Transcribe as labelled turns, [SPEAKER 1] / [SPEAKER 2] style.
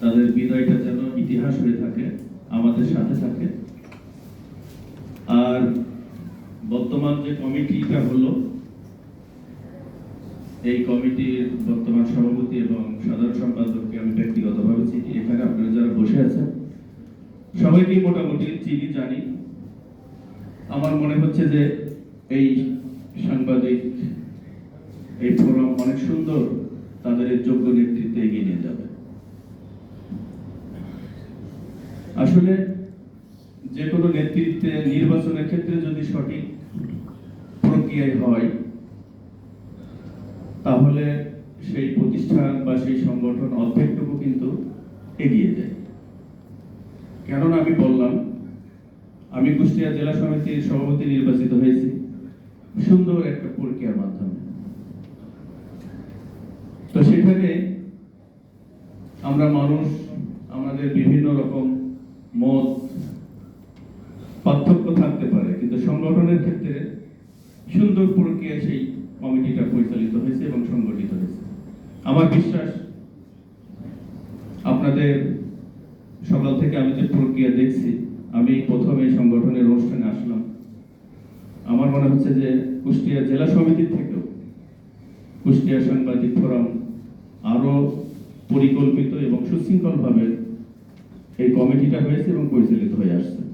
[SPEAKER 1] তাদের বিদায়টা যেন ইতিহাস হয়ে থাকে, আমাদের সাথে থাকে। আর বর্তমান যে কমিটিটা হলো, এই কমিটির বর্তমান সভাপতি এবং সাধারণ সম্পাদককে আমি ব্যক্তিগতভাবে চিনি, এখানে আপনারা যারা বসে আছেন সবাইকেই মোটামুটি চিনি, জানি। আমার মনে হচ্ছে যে এই সাংবাদিক, এই ফোরাম অনেক সুন্দর, তাদের যোগ্য নেতৃত্বে এগিয়ে নিয়ে যাবে। আসলে যে কোনো নেতৃত্বে নির্বাচনের ক্ষেত্রে যদি সঠিক প্রক্রিয়ায় হয়, তাহলে সেই প্রতিষ্ঠান বা সেই সংগঠন অর্ধেকটুকু কিন্তু এগিয়ে যায়। কেননা আমি বললাম, আমি কুষ্টিয়া জেলা সমিতির সভাপতি নির্বাচিত হয়েছি, সুন্দর একটা প্রক্রিয়ার মাধ্যমে। তো সেখানে আমরা মানুষ, আমাদের বিভিন্ন রকম মত পার্থক্য থাকতে পারে, কিন্তু সংগঠনের ক্ষেত্রে সুন্দর প্রক্রিয়ায় সেই কমিটিটা পরিচালিত হয়েছে এবং সংগঠিত হয়েছে। আমার বিশ্বাস, আপনাদের সকাল থেকে আমি যে প্রক্রিয়া দেখছি, আমি প্রথমে সংগঠনের অনুষ্ঠানে আসলাম। আমার মনে হচ্ছে যে কুষ্টিয়া জেলা সমিতির থেকেও কুষ্টিয়া সাংবাদিক ফোরাম আরও পরিকল্পিত এবং সুশৃঙ্খলভাবে এই কমিটিটা হয়েছে এবং পরিচালিত হয়ে আসছে।